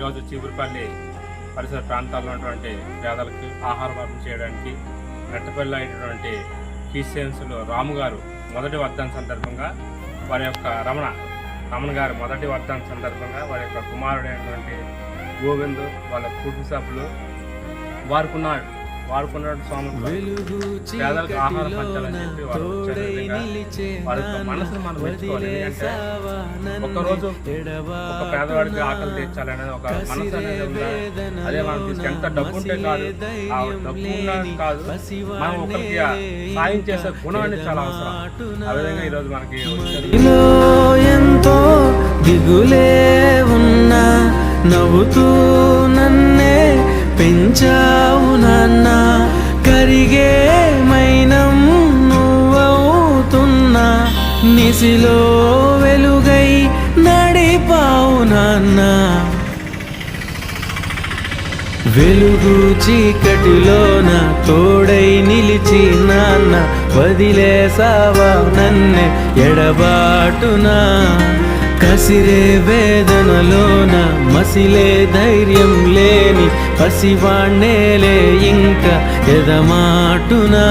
ఈరోజు చీపురుపల్లి పరిసర ప్రాంతాల్లో ఉన్నటువంటి పేదలకు ఆహార వర్గం చేయడానికి నెట్టపల్లి అయినటువంటి క్రిస్టియన్స్లో రాము గారు మొదటి వర్ధన సందర్భంగా వారి యొక్క రమణ రమణ గారు మొదటి వర్ధన సందర్భంగా వారి యొక్క కుమారుడైనటువంటి గోవింద్ వాళ్ళ కుటుంబ సభ్యులు వారుకున్న వారుకున్న స్వామి పేదలకు ఆహారం పంచాలని చెప్పి వారు వచ్చారు నిజంగా. వారి యొక్క మనసును మనం మెచ్చుకోవాలి. ఎందుకంటే ఒక్కరోజు ఒక పేదవాడికి ఆకలి తీర్చాలనేది ఒక మనసు అనేది అదే మనం తీసుకు ఎంత డబ్బు ఉంటే కాదు. ఆ డబ్బు కాదు. మనం ఒకరికి సాయం చేసే గుణం అనేది చాలా అవసరం. ఆ విధంగా ఈరోజు మనకి ఎంతో దిగులే ఉన్నా నవ్వుతూ నన్నే పెంచావు నాన్న. నిసిలో వెలుగై నడిపావు నాన్న. వెలుగు చీకటిలోన తోడై నిలిచి నాన్న వదిలేసావా నన్నే ఎడబాటునా. కసిరే వేదనలోన మసిలే ధైర్యం లేని పసివాణ్ణేలే ఇంకా ఎదమాటునా.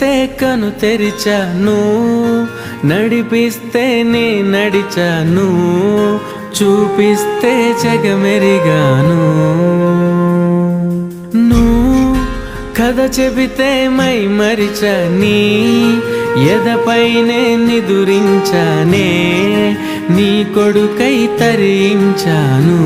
కరుణిస్తే కను తెరిచాను. నడిపిస్తే నే నడిచాను. చూపిస్తే జగమెరిగాను నువ్వు కథ చెబితే మై మరిచని ఎదపైనే నిదురించానే నీ కొడుకై తరించాను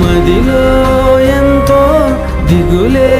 మదిలో ఎంతో దిగులే